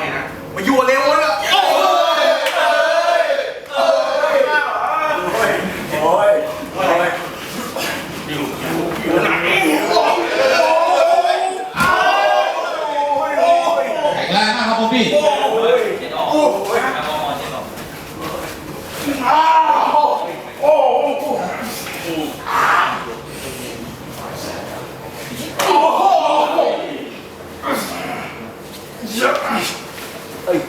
ไงนะ มาอยู่กัวเลโอนเหรอโอ้โหโอ้ยโอ้ยอยู่อยู่อยู่ไหนแข็งแรงมากครับโบบี้เจ็ดออกโอ้ยโอ้วก็มอนเจ็ดออกอ้าวโอ้โหโอ้โห Yeah. เฮ้ย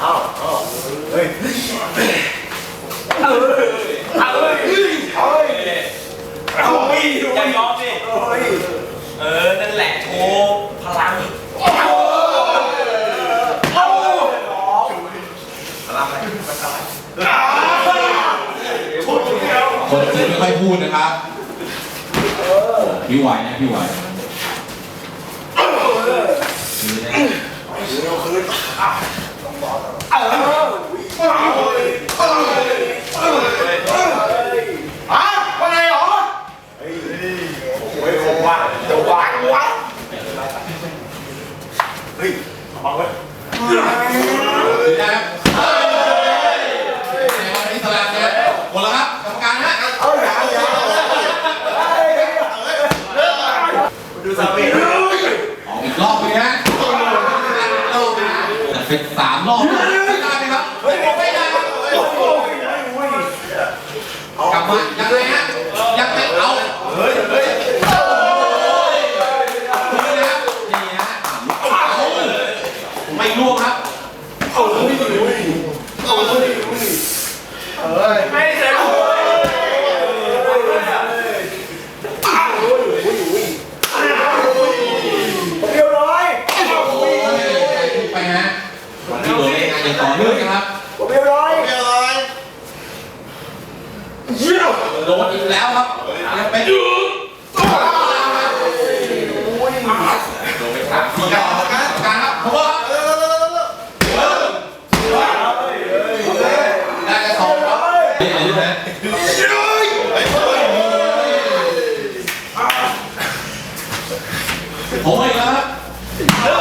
เอาเอาเฮ้ยเอาเลยเอาเลยเอาเลยเอาไม่จะยอมสิเออ นั่นแหละโชว์พลังคนที่ไม่พูดนะครับพี่ไหวนะพี่ไหว ดูสามี เป็นสามรอบ ไปต่อเนื่องครับผมเรียบร้อยเรียบร้อยเยี่ยโดนอีกแล้วครับยังไปดูโอ้ยมันโดนไปสามทีแล้วครับการครับเพราะว่าโอ้ยครับ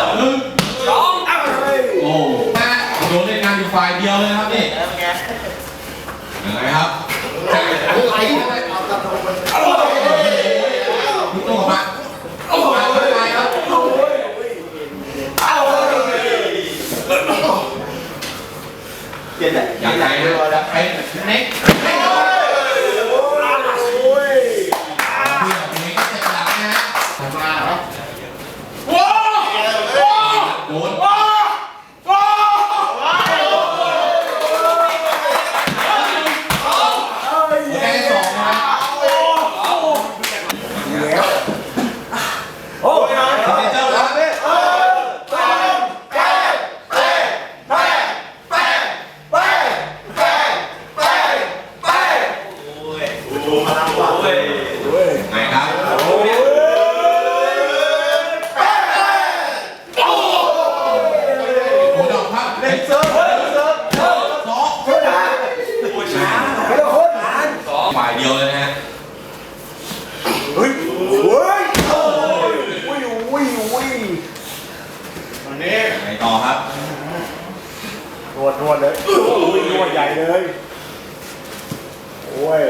นวดเลยโอ้ยนวดใหญ่เลยโอ้ย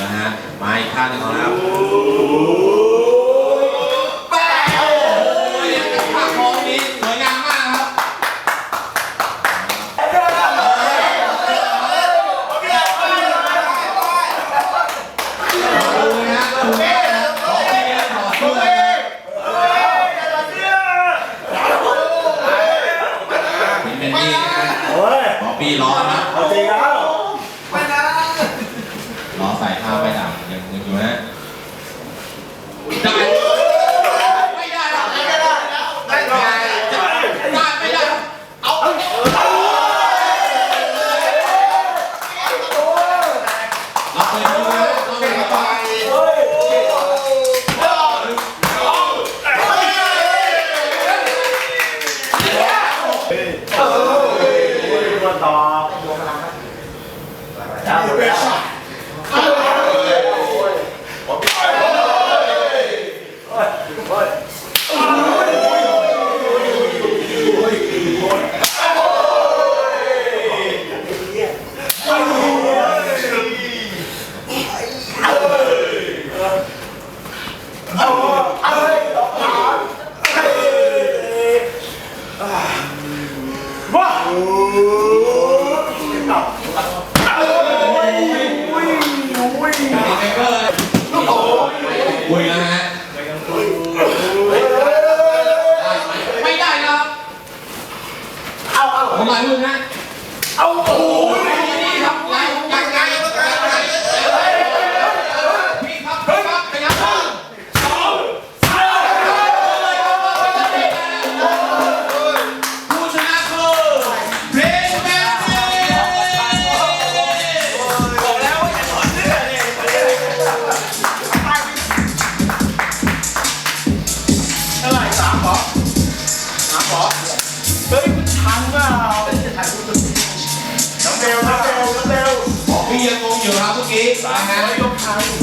นะฮะมาอีกข้างหนึงของเรา โだ โคุยแล้วฮะ Tại?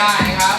ได้นะครับ